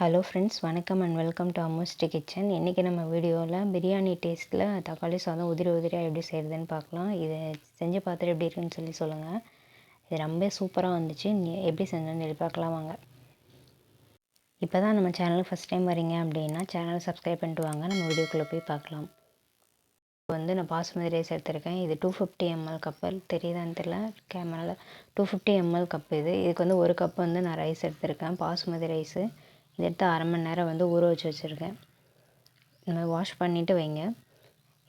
Hello friends வணக்கம் and welcome to அம்மூஸ்டி kitchen இன்றைக்கி நம்ம வீடியோவில் பிரியாணி டேஸ்ட்டில் தக்காளி சாதம் உதிரி உதிரியாக எப்படி செய்கிறதுன்னு பார்க்கலாம். இதை செஞ்சு பார்த்துட்டு எப்படி இருக்குன்னு சொல்லி சொல்லுங்கள் இது ரொம்ப சூப்பராக வந்துச்சு. நீ எப்படி செஞ்சோன்னு சொல்லி பார்க்கலாம் வாங்க. இப்போ தான் நம்ம சேனலுக்கு ஃபஸ்ட் டைம் வரீங்க அப்படின்னா சேனலை சப்ஸ்கிரைப் பண்ணிட்டு வாங்க. நம்ம வீடியோக்குள்ளே போய் பார்க்கலாம். இப்போ வந்து நான் பாசுமதி ரைஸ் எடுத்திருக்கேன். இது டூ ஃபிஃப்டி எம்எல் கப்பு தெரியுதான்னு தெரியல. கேமராவில் டூ ஃபிஃப்டி எம்எல் கப் இது. இதுக்கு வந்து ஒரு கப் வந்து நான் ரைஸ் எடுத்திருக்கேன். பாசுமதி ரைஸு இதை எடுத்து அரை மணி நேரம் வந்து ஊற வச்சு வச்சுருக்கேன். இந்த மாதிரி வாஷ் பண்ணிவிட்டு வைங்க.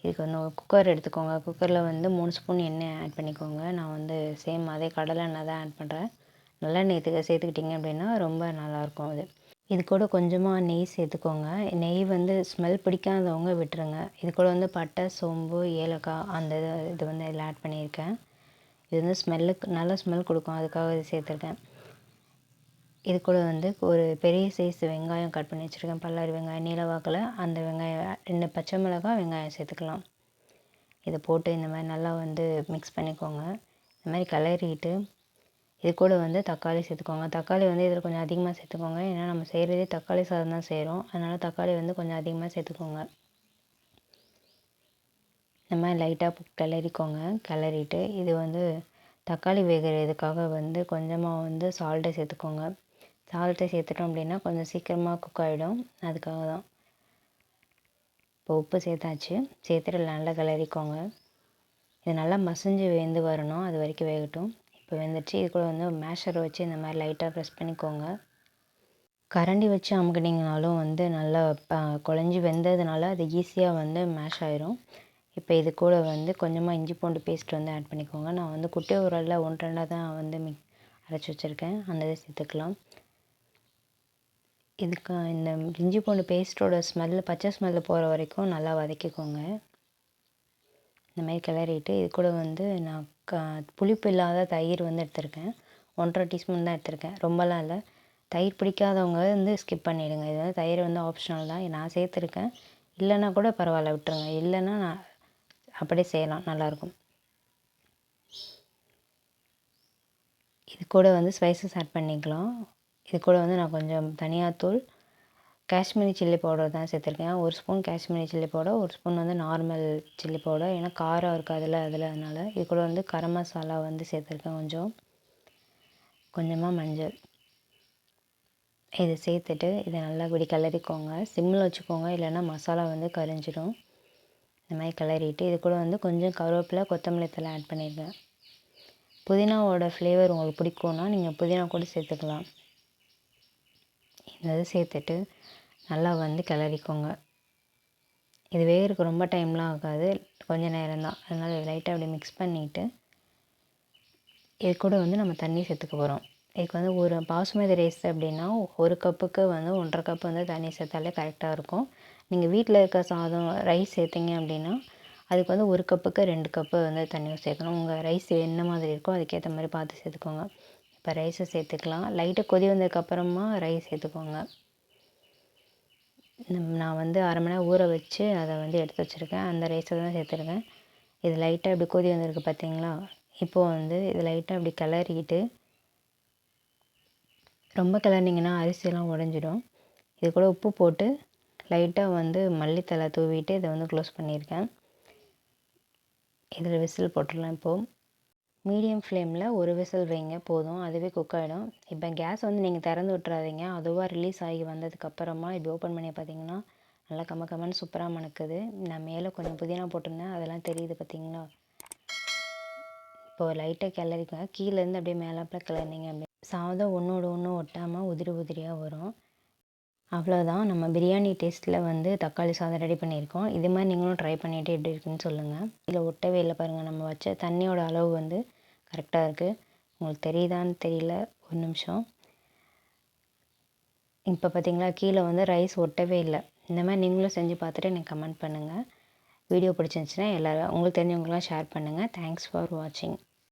இதுக்கு வந்து குக்கர் எடுத்துக்கோங்க. குக்கரில் வந்து மூணு ஸ்பூன் எண்ணெய் ஆட் பண்ணிக்கோங்க. நான் வந்து சேம் அதே கடலை எண்ணெய் தான் ஆட் பண்ணுறேன் நல்லெண்ணெய் இதுக்கு சேர்த்துக்கிட்டிங்க அப்படின்னா ரொம்ப நல்லாயிருக்கும் அது. இது கூட கொஞ்சமாக நெய் சேர்த்துக்கோங்க. நெய் வந்து ஸ்மெல் பிடிக்காதவங்க விட்டுருங்க. இது கூட வந்து பட்டை சோம்பு ஏலக்காய் அந்த இது இது வந்து இதில் ஆட் பண்ணியிருக்கேன். இது வந்து ஸ்மெல்லுக்கு நல்ல ஸ்மெல் கொடுக்கும். அதுக்காக இது சேர்த்துருக்கேன். இது கூட வந்து ஒரு பெரிய சைஸ் வெங்காயம் கட் பண்ணி வச்சுருக்கேன். பல்லாரி வெங்காயம் நீளவாக்கில் அந்த வெங்காயம் ரெண்டு பச்சை மிளகாய் வெங்காயம் சேர்த்துக்கலாம். இதை போட்டு இந்த மாதிரி நல்லா வந்து மிக்ஸ் பண்ணிக்கோங்க. இந்த மாதிரி கிளறிட்டு இது கூட வந்து தக்காளி சேர்த்துக்கோங்க. தக்காளி வந்து இதில் கொஞ்சம் அதிகமாக சேர்த்துக்கோங்க. ஏன்னா நம்ம செய்கிறதே தக்காளி சாதம் தான் செய்கிறோம் அதனால் தக்காளி வந்து கொஞ்சம் அதிகமாக சேர்த்துக்கோங்க. இந்த மாதிரி லைட்டாக கிளறிக்கோங்க. கிளறிட்டு இது வந்து தக்காளி வேகிறதுக்காக வந்து கொஞ்சமாக வந்து சால்ட்டை சேர்த்துக்கோங்க. சால்ட்டை சேர்த்துட்டோம் அப்படின்னா கொஞ்சம் சீக்கிரமாக குக் ஆகிடும் அதுக்காக தான். இப்போ உப்பு சேர்த்தாச்சு. சேர்த்துட்டு நல்லா கிளறிக்கோங்க. இது நல்லா மசிஞ்சு வெந்து வரணும். அது வரைக்கும் வேகட்டும். இப்போ வெந்துடுச்சு இது கூட வந்து மேஷரை வச்சு இந்த மாதிரி லைட்டாக ப்ரெஸ் பண்ணிக்கோங்க. கரண்டி வச்சு அமுக்கினீங்கனாலும் வந்து நல்லா குழஞ்சி வெந்ததுனால அது ஈஸியாக வந்து மேஷ் ஆயிரும். இப்போ இது கூட வந்து கொஞ்சமாக இஞ்சி பூண்டு பேஸ்ட் வந்து ஆட் பண்ணிக்கோங்க. நான் வந்து குட்டி உரலில் ஒன்று ரெண்டாக தான் வந்து மிக் அரைச்சி வச்சுருக்கேன். அந்த இதை சேர்த்துக்கலாம். இதுக்கு இந்த இஞ்சி பூண்டு பேஸ்ட்டோட ஸ்மெல்லு பச்சை ஸ்மெல்லு போகிற வரைக்கும் நல்லா வதக்கிக்கோங்க. இந்த மாதிரி கிளறிட்டு இது கூட வந்து நான் க புளிப்பு இல்லாத தயிர் வந்து எடுத்திருக்கேன். ஒன்றரை டீஸ்பூன் தான் எடுத்திருக்கேன். ரொம்பலாம் இல்லை. தயிர் பிடிக்காதவங்க வந்து ஸ்கிப் பண்ணிவிடுங்க இது வந்து தயிர் வந்து ஆப்ஷனல் தான். நான் சேர்த்துருக்கேன். இல்லைன்னா கூட பரவாயில்ல விட்டுருங்க. இல்லைன்னா நான் அப்படியே செய்யலாம். நல்லாயிருக்கும். இது கூட வந்து ஸ்பைசஸ் ஆட் பண்ணிக்கலாம். இது கூட வந்து நான் கொஞ்சம் தனியாத்தூள் காஷ்மீரி சில்லி பவுடர் தான் சேர்த்துருக்கேன். ஒரு ஸ்பூன் காஷ்மீரி சில்லி பவுடர் ஒரு ஸ்பூன் வந்து நார்மல் சில்லி பவுடர். ஏன்னா காரம் இருக்காதுல்ல அதில் அதனால் இது கூட வந்து கரம் மசாலா வந்து சேர்த்துருக்கேன் கொஞ்சம். கொஞ்சமாக மஞ்சள். இதை சேர்த்துட்டு இதை நல்லா இப்படி கிளறிக்கோங்க. சிம்மில் வச்சுக்கோங்க இல்லைன்னா மசாலா வந்து கரிஞ்சிடும். இந்த மாதிரி கிளறிட்டு இது கூட வந்து கொஞ்சம் கருவேப்பிலை கொத்தமல்லி தலை ஆட் பண்ணியிருக்கேன் புதினாவோட ஃப்ளேவர் உங்களுக்கு பிடிக்கும்னா நீங்கள் புதினா கூட சேர்த்துக்கலாம். இந்த சேர்த்துட்டு நல்லா வந்து கிளறிக்கோங்க. இது வேகிறதுக்கு ரொம்ப டைம்லாம் ஆகாது. கொஞ்சம் நேரம் தான். அதனால் லைட்டாக அப்படியே மிக்ஸ் பண்ணிவிட்டு இது கூட வந்து நம்ம தண்ணி சேர்த்துக்க போகிறோம் இதுக்கு வந்து ஒரு பாசுமதி ரைஸ் அப்படின்னா ஒரு கப்புக்கு வந்து ஒன்றரை கப் வந்து தண்ணி சேர்த்தாலே கரெக்டாக இருக்கும். நீங்கள் வீட்டில் இருக்க சாதம் ரைஸ் சேர்த்திங்க அப்படின்னா அதுக்கு வந்து ஒரு கப்புக்கு ரெண்டு கப்பு வந்து தண்ணி சேர்க்கணும். உங்கள் ரைஸ் என்ன மாதிரி இருக்கோ அதுக்கேற்ற மாதிரி பார்த்து சேர்த்துக்கோங்க. இப்போ ரைஸை சேர்த்துக்கலாம். லைட்டாக கொதி வந்ததுக்கப்புறமா ரைஸ் சேர்த்துக்கோங்க. நான் வந்து அரை மணி நேரம் ஊற வச்சு அதை வந்து எடுத்து வச்சுருக்கேன். அந்த ரைஸை தான் சேர்த்துருக்கேன். இது லைட்டாக இப்படி கொதி வந்திருக்கு பார்த்தீங்களா? இப்போது வந்து இது லைட்டாக இப்படி கிளறிக்கிட்டு ரொம்ப கிளறினீங்கன்னா அரிசியெல்லாம் உடஞ்சிடும். இது கூட உப்பு போட்டு லைட்டாக வந்து மல்லித்தலை தூவிட்டு இதை வந்து க்ளோஸ் பண்ணியிருக்கேன். இதில் விசில் போட்டுடலாம் இப்போது மீடியம் ஃப்ளேமில் ஒரு விசில் வைங்க போதும். அதுவே குக் ஆகிடும் இப்போ கேஸ் வந்து நீங்கள் திறந்து விட்றாதீங்க அதுவாக ரிலீஸ் ஆகி வந்ததுக்கப்புறமா இப்படி ஓப்பன் பண்ணி பார்த்தீங்கன்னா நல்லா கம்ம கம்மன்னு சூப்பராக மணக்குது. நான் மேலே கொஞ்சம் புதினா போட்டிருந்தேன். அதெல்லாம் தெரியுது பார்த்தீங்களா? இப்போது லைட்டாக கிளறிக்கோங்க. கீழேருந்து அப்படியே மேலே கிளறினீங்க அப்படி சாதம் ஒன்றோட ஒன்று ஒட்டாமல் உதிரி உதிரியாக வரும். அவ்வளோதான் நம்ம பிரியாணி டேஸ்ட்டில் வந்து தக்காளி சாதம் ரெடி பண்ணியிருக்கோம். இது மாதிரி நீங்களும் ட்ரை பண்ணிவிட்டு எப்படி இருக்குன்னு சொல்லுங்கள் இதில் ஒட்டவே இல்லை பாருங்கள் நம்ம வச்ச தண்ணியோட அளவு வந்து கரெக்டாக இருக்குது உங்களுக்கு தெரியுதான்னு தெரியல. ஒரு நிமிஷம். இப்போ பார்த்தீங்களா கீழே வந்து ரைஸ் ஒட்டவே இல்லை. இந்த மாதிரி நீங்களும் செஞ்சு பார்த்துட்டு எனக்கு கமெண்ட் பண்ணுங்கள் வீடியோ பிடிச்சிருந்துச்சின்னா எல்லோரும் உங்களுக்கு தெரிஞ்சவங்களாம் ஷேர் பண்ணுங்கள் தேங்க்ஸ் ஃபார் வாட்சிங்